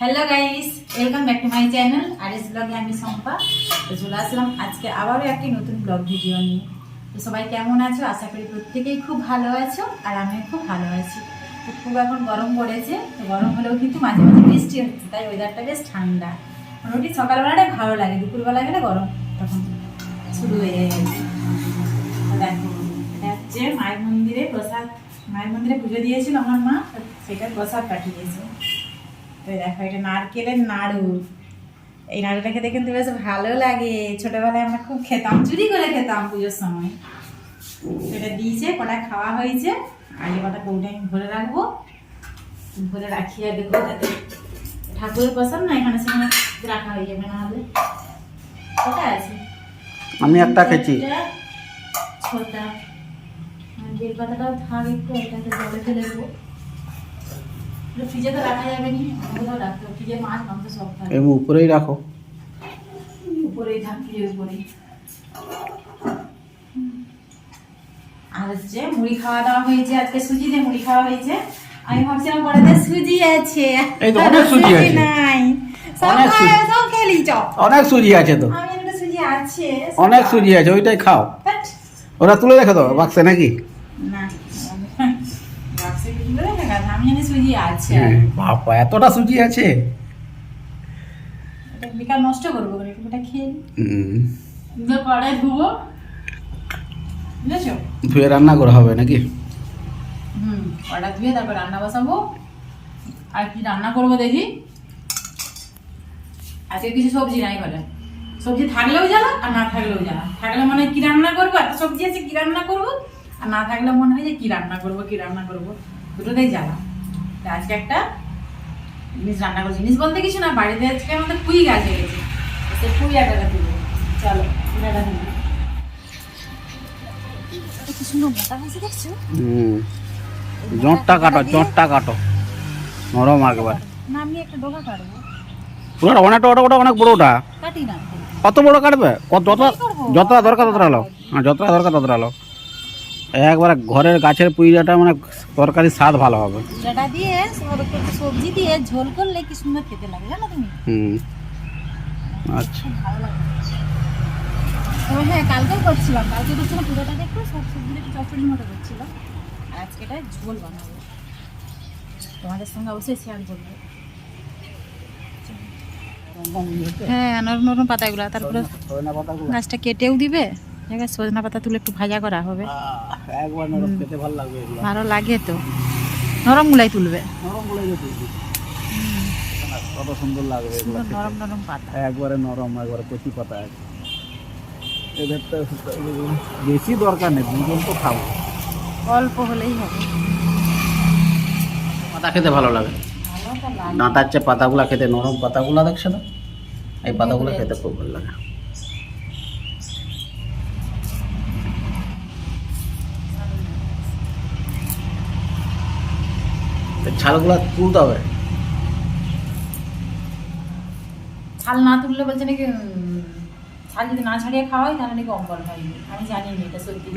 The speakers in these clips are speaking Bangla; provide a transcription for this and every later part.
Hello guys welcome back to my channel R S ব্লগে আমি সম্পা তো চলে আসলাম আজকে আবারও একটি নতুন ব্লগ ভিডিও নিয়ে। তো সবাই কেমন আছো? আশা করি প্রত্যেকেই খুব ভালো আছো আর আমিও খুব ভালো আছি। তো খুব এখন গরম পড়েছে। তো গরম হলেও কিন্তু মাঝে মাঝে বৃষ্টি হচ্ছে, তাই ওয়েদারটা বেশ ঠান্ডা। মোটামুটি সকালবেলাটাই ভালো লাগে, দুপুরবেলা গেলে গরম তখন শুরু হয়ে যায়। দেখো, এটা হচ্ছে মায়ের মন্দিরে প্রসাদ। মায়ের মন্দিরে পুজো দিয়েছিল আমার মা তো সেটার প্রসাদ পাঠিয়েছে। তো দেখো এটা নারকেলের নাড়ু। এই নাড়ুটা খেতে কিন্তু বেশ ভালো লাগে। ছোটবেলায় আমরা খুব খেতাম চুরি করে খেতাম পুজোর সময়। এটা দিয়েছে কটা খাওয়া হয়েছে। আগে কটা কৌটা আমি ভরে রাখব। ভরে রাখি আর দেখব যাতে ঠাকুরের পছন্দ না এখানে সেখানে রাখা হয়ে যাবে না হলে। আছে? আমি একটা খেয়েছি। ছটা। বেল পাতাটাও থাক একটু এটাকে জলে ফেলে দেবো। ফ্রিজে তো রাখা যাবে নি কোথাও রাখতে ফ্রিজে মাছ মাংস সব থাকে। উপরেই রাখো। উপরেই থাক ফ্রিজের উপরেই আর হচ্ছে মুড়ি খাওয়া দাওয়া হয়েছে আজকে সুজি দিয়ে মুড়ি খাওয়া হয়েছে। আমি ভাবছিলাম পরেতে সুজি আছে। অনেক সুজি আছে। নাই। সব। খেলি চ। অনেক সুজি আছে তো। সুজি আছে। অনেক সুজি আছে ওইটাই খাও। ওরা তুলে রেখে দাও বাক্সে নাকি? জানি বাবা এতটা সুজি আছে? এটা বিকাল নষ্ট করব করে ওটা খেয়ে কড়াই ধুবো। বুঝেছ? ধুয়ে রান্না করা হবে নাকি? হুম কড়া ধুয়ে তারপর রান্না বসাবো। আর কি রান্না করব দেখি? আজকে কিছু সবজি নাই বলে সবজি থাকলেও জ্বালা আর না থাকলেও জ্বালা থাকলে মনে কি রান্না করব এত সবজি আছে কি রান্না করব? আর না থাকলে মনে হয় যে কি রান্না করব কি রান্না করব? দুটোতেই জ্বালা। তা আজকে একটা জিনিস রান্না করব জিনিস বলতে কিছু না বাড়িতে আজকে আমাদের পুঁই গাছ গেছে সে তুলবো। চলো কি সুন্দর মোটা হয়েছে দেখছ? হুম। জোঁটটা কাটো জোঁটটা কাটো। নরম একবার। না আমি একটা ডোকা কাটবো। পুরো অনেকটা ওটা ওটা অনেক বড় ওটা কাটি না। কত বড় কাটবে? যত যতটা দরকার ততটা লো হ্যাঁ যতটা দরকার ততটা লো একবারে ঘরের গাছের পুইজাটা মানে তরকারি স্বাদ ভালো হবে। যেটা দিয়ে সবজি দিয়ে ঝোল করলে কি সুন্দর খেতে লাগে জানো তুমি? হুম। আচ্ছা। ভালো লাগে। তবে হ্যাঁ কালকেও করছিলাম। কালকে করছিলাম পুরোটা দেখো সব সবজি একটু চচ্চড়ির মতো করছিলাম আর আজকে এটা ঝোল বানাবো। তোমাদের সঙ্গে অবশ্যই শেয়ার করব। হ্যাঁ নরম নরম পাতাগুলো তারপরে গাছটা কেটেও দিবে। জায়গায় সজনা পাতা তুলে একটু ভাজা করা হবে। একবার নরম খেতে ভালো লাগবে ভালো লাগে তো। নরম গুলাই তুলবে। নরম বলে গেছে কত সুন্দর লাগবে এগুলো নরম নরম পাতা। একবারে নরম একবারে কচি পাতা আছে এদেরটা বেশি দরকার নেই দুজন তো খাব। অল্প হলেই হবে। পাতা খেতে ভালো লাগে। ভালো লাগে। ডাঁটার চেয়ে পাতাগুলা খেতে নরম পাতাগুলা দেখছ না? এই পাতাগুলো খেতে খুব ভালো লাগে। ছালগুলা তুলতে হবে। ছাল না তুললে বলছে নাকি ছাল যদি না ছাড়িয়ে খাওয়া হয় তাহলে নাকি অম্বল হয়। আমি জানি না এটা সত্যি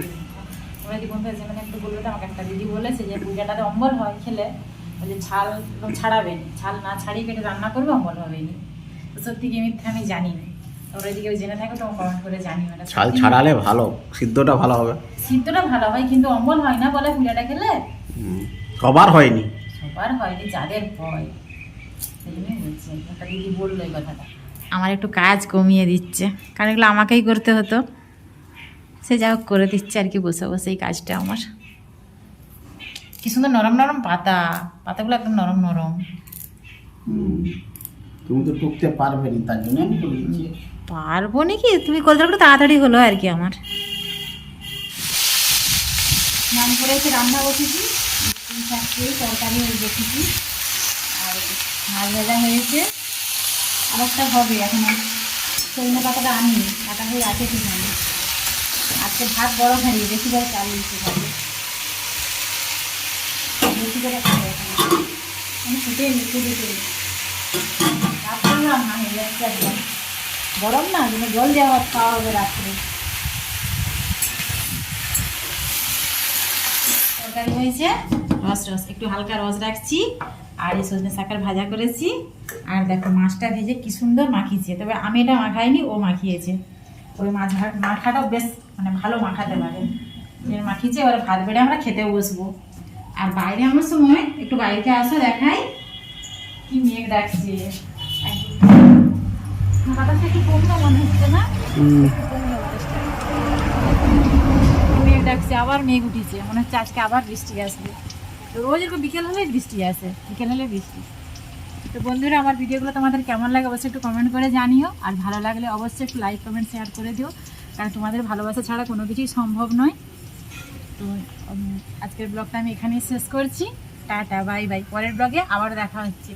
যদি বন্ধু যেখানে একটু বলবে তো আমাকে একটা দিদি বলেছে যে পূজাটাতে অম্বল হয় খেলে। বলছে ছাল ছাড়াবেন ছাল না ছাড়িয়ে কেটে রান্না করবে অম্বল হবে না সত্যি কি মিথ্যা আমি জানি না। যদি কেউ জেনে থাকো তোমার কমেন্ট করে এটা ছাল ছাড়ালে ভালো সিদ্ধটা ভালো হবে। সিদ্ধটা ভালো হয় কিন্তু অম্বল হয় না বলে পূজাটা খেলে। সবার হয়নি। সবার হয়নি যাদের ভয়। সেই জন্যই বলছি একটা দিদি বলল এই কথাটা। আমার একটু কাজ কমিয়ে দিচ্ছে কারণ এগুলো আমাকেই করতে হতো। সে যা হোক করে দিচ্ছে আর কি বসে বসে এই কাজটা আমার। কি সুন্দর নরম নরম পাতা পাতাগুলো একদম নরম নরম। তুমি তো টুকতে পারবে না তার জন্য আমি করে দিচ্ছি। পারব নাকি? তুমি করতে পারলে তাড়াতাড়ি হলো আর কি আমার। স্নান করে রান্না বসেছি। চারটে তরকারি বসেছি। আর মাছ ভাজা হয়েছে। আর একটা হবে, এখন সজনে পাতাটা আনি কাটা হয়ে আছে কি জানি। আজকে ভাত বড় হারিয়ে বেশি করে চাল দিতে হবে। বেশি করে খাবে আমি ফুটে লিখে দিতে ভাত করলাম, না হয়ে যাচ্ছে গরম। না যেন জল দেওয়া খাওয়া হবে রাত্রে। তরকারি হয়েছে। রস রস একটু হালকা রস রাখছি। আর এই সজনে শাকের ভাজা করেছি। আর দেখো মাছটা ভেজে কি সুন্দর মাখিয়েছে। তবে আমি এটা মাখাইনি ও মাখিয়েছে। ওই মাছ মাখাটাও বেশ মানে ভালো মাখাতে পারে। যে মাখিয়েছে এবার ভাত বেড়ে আমরা খেতে বসবো। আর বাইরে আমার সময় একটু বাড়িতে আসো দেখাই। কি মেঘ ডাকছে। একদম। বাতাসটা একটু কমলো মনে হচ্ছে না। মেঘ ডাকছে আবার মেঘ উঠেছে। মনে হচ্ছে আজকে আবার বৃষ্টি আসবে। রোজ এরকম বিকেল হলেই বৃষ্টি আসে, বিকেল হলে বৃষ্টি। তো বন্ধুরা, আমার ভিডিওগুলো তোমাদের কেমন লাগে অবশ্যই একটু কমেন্ট করে জানিও, আর ভালো লাগলে অবশ্যই একটু লাইক কমেন্ট শেয়ার করে দিও, কারণ তোমাদের ভালোবাসা ছাড়া কোনো কিছুই সম্ভব নয়। তো আজকের ব্লগটা আমি এখানেই শেষ করছি। টাটা বাই বাই পরের ব্লগে আবার দেখা হচ্ছে।